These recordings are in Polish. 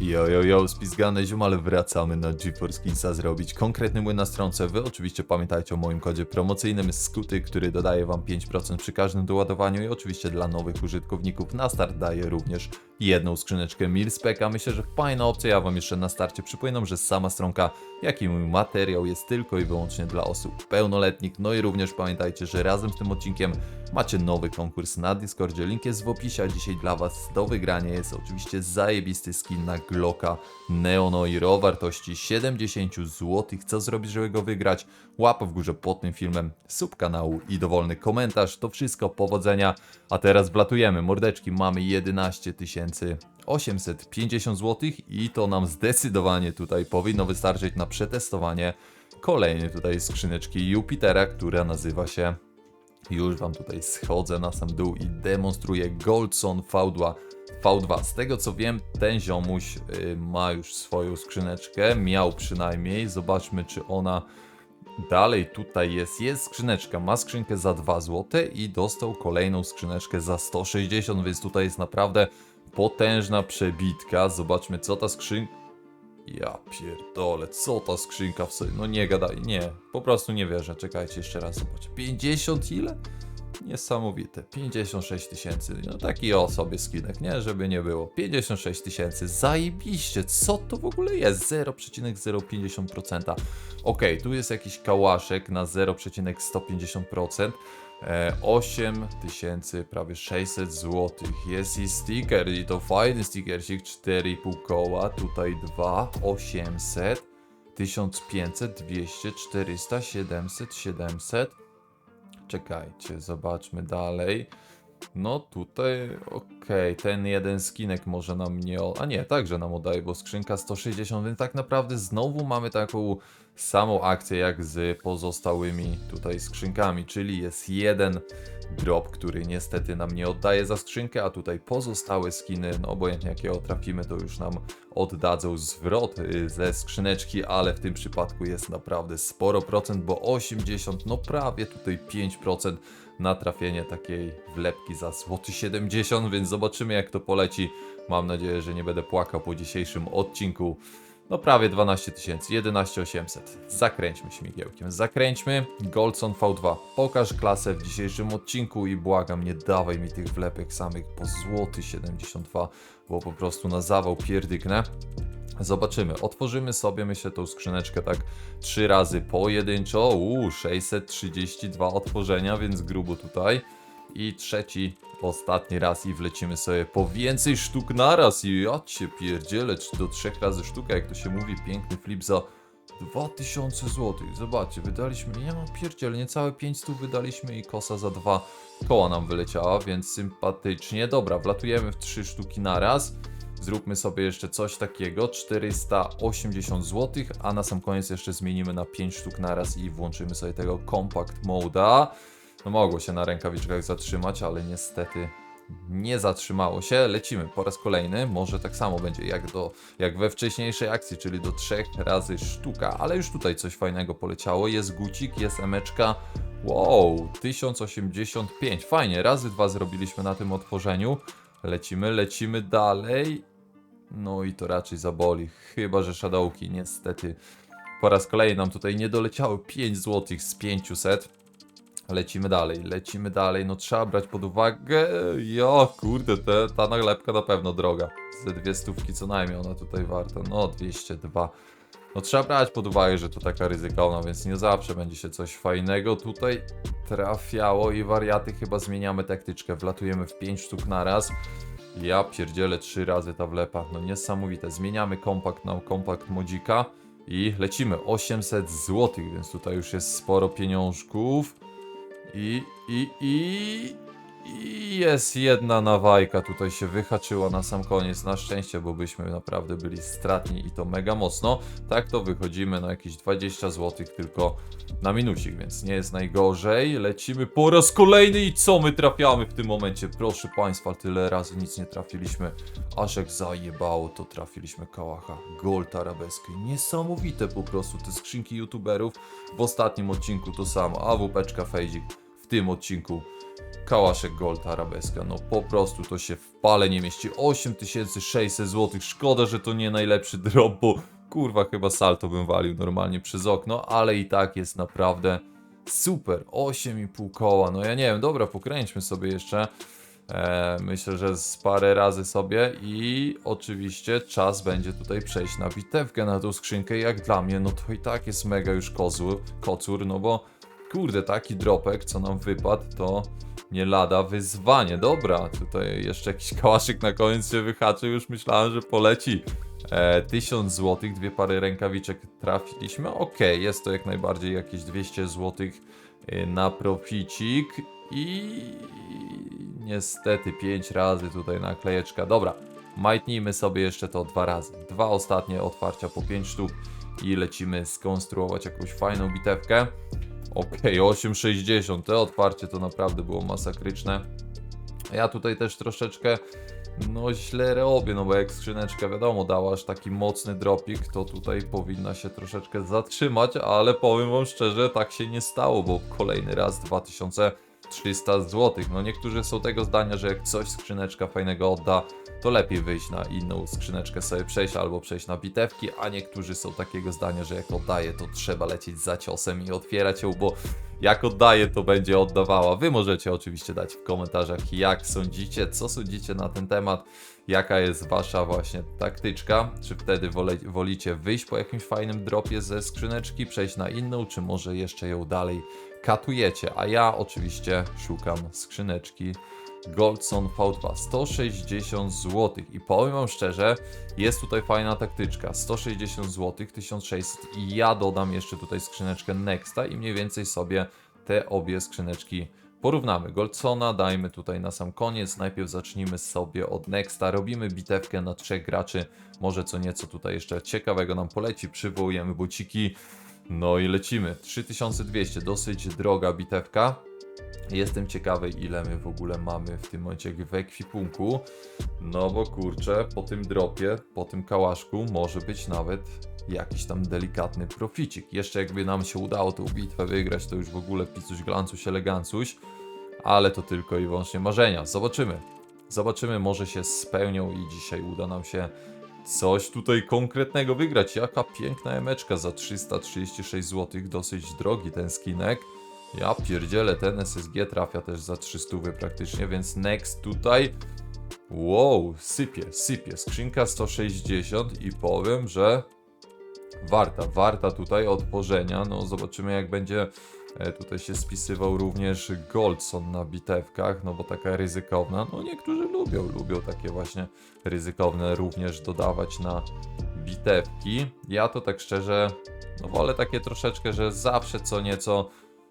Yo, yo, yo, spizgane ziom, ale wracamy na GeForce Kinsa zrobić konkretny młyn na stronce. Wy oczywiście pamiętajcie o moim kodzie promocyjnym Skuty, który dodaje wam 5% przy każdym doładowaniu i oczywiście dla nowych użytkowników na start daje również jedną skrzyneczkę Milspeka. Myślę, że fajna opcja. Ja wam jeszcze na starcie przypominam, że sama stronka, jak i mój materiał jest tylko i wyłącznie dla osób pełnoletnich. No i również pamiętajcie, że razem z tym odcinkiem macie nowy konkurs na Discordzie. Link jest w opisie, a dzisiaj dla was do wygrania jest oczywiście zajebisty skin na Glocka Neonoir o wartości 70 zł. Co zrobić, żeby go wygrać? Łapa w górze pod tym filmem, sub kanału i dowolny komentarz. To wszystko, powodzenia. A teraz wlatujemy. Mordeczki, mamy 11 850 zł i to nam zdecydowanie tutaj powinno wystarczyć na przetestowanie kolejnej tutaj skrzyneczki Jupitera, która nazywa się już wam tutaj schodzę na sam dół i demonstruję Goldson V2. V2. Z tego co wiem, ten ziomuś y, ma już swoją skrzyneczkę. Miał przynajmniej. Zobaczmy, czy ona dalej tutaj jest. Jest skrzyneczka. Ma skrzynkę za 2 zł i dostał kolejną skrzyneczkę za 160, więc tutaj jest naprawdę potężna przebitka. Zobaczmy, co ta skrzynka. Ja pierdolę, co ta skrzynka w sobie. No nie gadaj, nie. Po prostu nie wierzę. Czekajcie jeszcze raz, zobacz. 50 ile? Niesamowite. 56 tysięcy. No taki o sobie skinek, nie? Żeby nie było. 56 tysięcy. Zajebiście. Co to w ogóle jest? 0,050%. Ok, tu jest jakiś kałaszek na 0,150%. E, 8 tysięcy, prawie 600 zł. Jest i sticker, i to fajny stickersik, 4,5 koła, tutaj 2, 800, 1500, 200, 400, 700, 700. Czekajcie, zobaczmy dalej. No tutaj, okej, ten jeden skinek może nam nie... A nie, także nam oddaje, bo skrzynka 160, więc tak naprawdę znowu mamy taką samą akcję jak z pozostałymi tutaj skrzynkami, czyli jest jeden drop, który niestety nam nie oddaje za skrzynkę, a tutaj pozostałe skiny, no obojętnie jakiego trafimy, to już nam oddadzą zwrot y, ze skrzyneczki, ale w tym przypadku jest naprawdę sporo procent, bo 80, no prawie tutaj 5% na trafienie takiej wlepki za złoty 70, więc zobaczymy jak to poleci. Mam nadzieję, że nie będę płakał po dzisiejszym odcinku. No prawie 12 tysięcy, 11 800. Zakręćmy śmigiełkiem, zakręćmy. Goldson V2. Pokaż klasę w dzisiejszym odcinku i błagam, nie dawaj mi tych wlepek samych po złoty 72, bo po prostu na zawał pierdyknę. Zobaczymy, otworzymy sobie, myślę, tą skrzyneczkę tak trzy razy pojedynczo. Uuu, 632 otworzenia, więc grubo tutaj. I trzeci, ostatni raz i wlecimy sobie po więcej sztuk naraz. I ja cię pierdzielę, czy do trzech razy sztuka, jak to się mówi, piękny flip za 2000 zł. Zobaczcie, wydaliśmy, ja mam pierdziel, niecałe 500 wydaliśmy i kosa za dwa koła nam wyleciała, więc sympatycznie. Dobra, wlatujemy w trzy sztuki naraz. Zróbmy sobie jeszcze coś takiego, 480 zł, a na sam koniec jeszcze zmienimy na 5 sztuk naraz i włączymy sobie tego Compact Moda. No mogło się na rękawiczkach zatrzymać, ale niestety nie zatrzymało się. Lecimy po raz kolejny. Może tak samo będzie jak, do, jak we wcześniejszej akcji, czyli do trzech razy sztuka. Ale już tutaj coś fajnego poleciało. Jest gucik, jest emeczka. Wow, 1085. Fajnie, razy dwa zrobiliśmy na tym otworzeniu. Lecimy, lecimy dalej. No i to raczej zaboli. Chyba, że shadowki niestety po raz kolejny nam tutaj nie doleciały 5 zł z 500. Lecimy dalej, lecimy dalej. No trzeba brać pod uwagę. Ja kurde, te, ta nalepka na pewno droga. Ze dwie stówki co najmniej ona tutaj warta. No 202. No trzeba brać pod uwagę, że to taka ryzykowna, więc nie zawsze będzie się coś fajnego tutaj trafiało i wariaty chyba zmieniamy taktyczkę. Wlatujemy w 5 sztuk naraz. Ja pierdzielę trzy razy ta wlepa. No niesamowite. Zmieniamy kompakt na kompakt modzika i lecimy 800 zł, więc tutaj już jest sporo pieniążków. I, i, i, i jest jedna nawajka tutaj się wyhaczyła na sam koniec, na szczęście, bo byśmy naprawdę byli stratni i to mega mocno. Tak to wychodzimy na jakieś 20 zł tylko na minusik, więc nie jest najgorzej. Lecimy po raz kolejny i co my trafiamy w tym momencie? Proszę Państwa, tyle razy nic nie trafiliśmy. Aż jak zajebało, to trafiliśmy kałacha. Gold arabeskie. Niesamowite po prostu te skrzynki youtuberów. W ostatnim odcinku to samo. AWP-czka Fejdzik. W tym odcinku Kałaszek Gold Arabeska. No po prostu to się w pale nie mieści. 8600 zł. Szkoda, że to nie najlepszy drop, bo kurwa chyba salto bym walił normalnie przez okno, ale i tak jest naprawdę super. 8,5 koła. No ja nie wiem, dobra, pokręćmy sobie jeszcze. E, myślę, że z parę razy sobie i oczywiście czas będzie tutaj przejść na bitewkę na tą skrzynkę. Jak dla mnie, no to i tak jest mega już kozły, kocur, no bo kurde, taki dropek, co nam wypadł, to nie lada wyzwanie. Dobra, tutaj jeszcze jakiś kałaszyk na koniec się wyhaczył, już myślałem, że poleci. E, 1000 zł, dwie pary rękawiczek trafiliśmy. Okej, jest to jak najbardziej jakieś 200 zł e, na proficik i niestety 5 razy tutaj naklejeczka. Dobra, majtnijmy sobie jeszcze to dwa razy. Dwa ostatnie otwarcia po 5 sztuk i lecimy skonstruować jakąś fajną bitewkę. Okej, 8,60. Te otwarcie to naprawdę było masakryczne. Ja tutaj też troszeczkę no źle robię, no bo jak skrzyneczka wiadomo dała aż taki mocny dropik, to tutaj powinna się troszeczkę zatrzymać, ale powiem wam szczerze, tak się nie stało, bo kolejny raz 2300 zł. No niektórzy są tego zdania, że jak coś skrzyneczka fajnego odda, to lepiej wyjść na inną skrzyneczkę sobie przejść albo przejść na bitewki, a niektórzy są takiego zdania, że jak oddaje, to trzeba lecieć za ciosem i otwierać ją, bo jak oddaje, to będzie oddawała. Wy możecie oczywiście dać w komentarzach, jak sądzicie, co sądzicie na ten temat, jaka jest wasza właśnie taktyczka, czy wtedy wole, wolicie wyjść po jakimś fajnym dropie ze skrzyneczki, przejść na inną, czy może jeszcze ją dalej katujecie, a ja oczywiście szukam skrzyneczki Goldson V2 160 zł i powiem wam szczerze, jest tutaj fajna taktyczka. 160 zł, 1600 i ja dodam jeszcze tutaj skrzyneczkę Nexta i mniej więcej sobie te obie skrzyneczki porównamy. Goldsona dajmy tutaj na sam koniec, najpierw zacznijmy sobie od Nexta, robimy bitewkę na trzech graczy, może co nieco tutaj jeszcze ciekawego nam poleci, przywołujemy buciki, no i lecimy. 3200, dosyć droga bitewka. Jestem ciekawy, ile my w ogóle mamy w tym momencie w ekwipunku. No bo kurczę, po tym dropie, po tym kałaszku może być nawet jakiś tam delikatny proficik. Jeszcze jakby nam się udało tą bitwę wygrać, to już w ogóle picuś glancuś elegancuś. Ale to tylko i wyłącznie marzenia. Zobaczymy. Zobaczymy, może się spełnią i dzisiaj uda nam się coś tutaj konkretnego wygrać. Jaka piękna emeczka za 336 zł, dosyć drogi ten skinek. Ja pierdzielę, ten SSG trafia też za 300 praktycznie, więc next tutaj. Wow, sypie, sypie. Skrzynka 160 i powiem, że warta, warta tutaj otworzenia. No zobaczymy jak będzie e, tutaj się spisywał również Goldson na bitewkach, no bo taka ryzykowna. No niektórzy lubią, lubią takie właśnie ryzykowne również dodawać na bitewki. Ja to tak szczerze, no wolę takie troszeczkę, że zawsze co nieco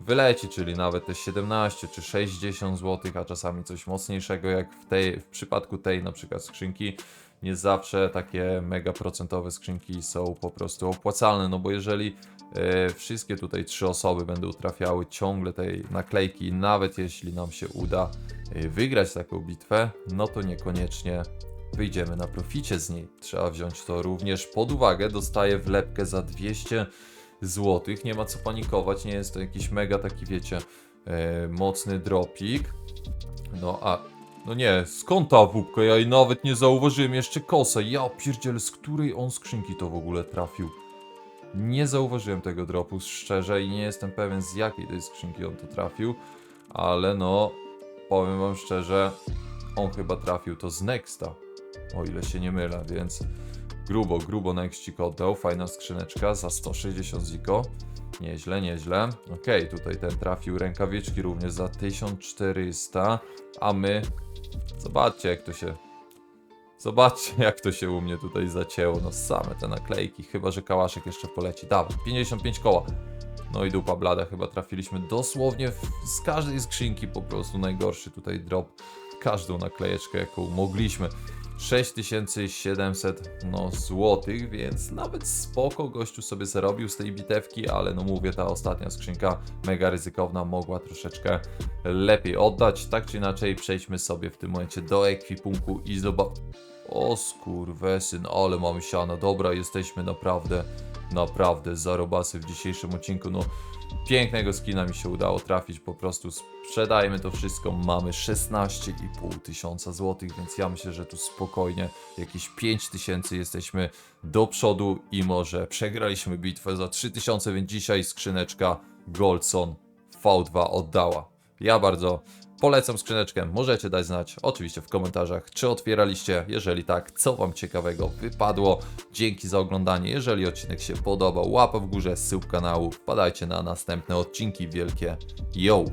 wyleci, czyli nawet te 17 czy 60 zł, a czasami coś mocniejszego, jak w, tej, w przypadku tej na przykład skrzynki. Nie zawsze takie mega procentowe skrzynki są po prostu opłacalne, no bo jeżeli e, wszystkie tutaj trzy osoby będą trafiały ciągle tej naklejki, nawet jeśli nam się uda e, wygrać taką bitwę, no to niekoniecznie wyjdziemy na proficie z niej. Trzeba wziąć to również pod uwagę. Dostaję wlepkę za 200 złotych. Nie ma co panikować, nie jest to jakiś mega taki, wiecie, e, mocny dropik. No a, no nie, skąd ta wupka? Ja jej nawet nie zauważyłem, jeszcze kosę. Ja pierdzielę, z której on skrzynki to w ogóle trafił? Nie zauważyłem tego dropu, szczerze, i nie jestem pewien z jakiej tej skrzynki on to trafił, ale no, powiem wam szczerze, on chyba trafił to z Nexta, o ile się nie mylę, więc grubo, grubo Nexcik oddał, fajna skrzyneczka za 160 ziko. Nieźle, nieźle. Okej, tutaj ten trafił rękawiczki również za 1400, a my... Zobaczcie jak to się... Zobaczcie jak to się u mnie tutaj zacięło, no same te naklejki, chyba że kałaszek jeszcze poleci. Dawaj, 55 koła. No i dupa blada, chyba trafiliśmy dosłownie w, z każdej skrzynki po prostu najgorszy tutaj drop. Każdą naklejeczkę jaką mogliśmy. 6700 no, złotych, więc nawet spoko gościu sobie zarobił z tej bitewki, ale no mówię, ta ostatnia skrzynka mega ryzykowna, mogła troszeczkę lepiej oddać. Tak czy inaczej, przejdźmy sobie w tym momencie do ekwipunku i zobacz... O skurwesyn, ale mamy siano. Dobra, jesteśmy naprawdę, naprawdę zarobasy w dzisiejszym odcinku. No, pięknego skina mi się udało trafić. Po prostu sprzedajmy to wszystko. Mamy 16,5 tysiąca złotych, więc ja myślę, że tu spokojnie jakieś 5 tysięcy jesteśmy do przodu i może przegraliśmy bitwę za 3000, więc dzisiaj skrzyneczka Goldson V2 oddała. Ja bardzo polecam skrzyneczkę, możecie dać znać oczywiście w komentarzach, czy otwieraliście, jeżeli tak, co Wam ciekawego wypadło. Dzięki za oglądanie, jeżeli odcinek się podobał, łapa w górze, sub kanału, wpadajcie na następne odcinki wielkie. Yo!